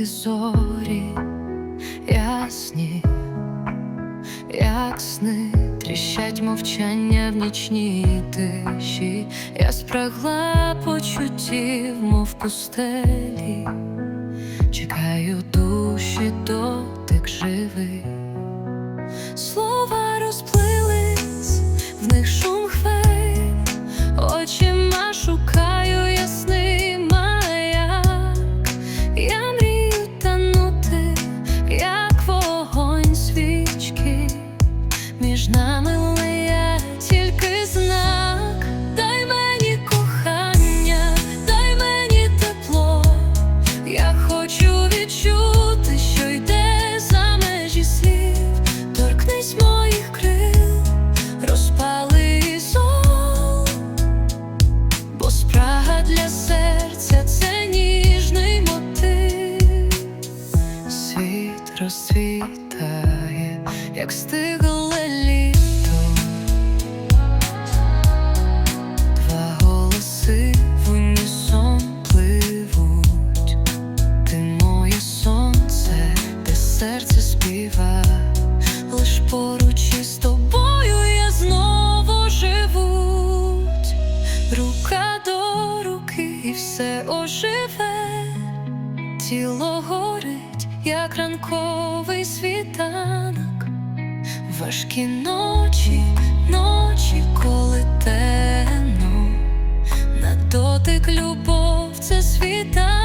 зорі ясні, як сни, тріщать мовчання в нічній тиші, я спрагла почуттів, мов пустелі, чекаю душі, дотик живий. Слова розплились, в них шум хвиль, очима шукаю ясний Між нами тільки знак. Дай мені кохання, дай мені тепло. Я хочу відчути, що йде за межі слів. Торкнись моїх крил, розпали зол, бо спрага для серця це ніжний мотив. Світ розцвітає, як стигле рука до руки, і все оживе, тіло горить, як ранковий світанок. Важкі ночі, ночі, коли темно, на дотик любов це світанок.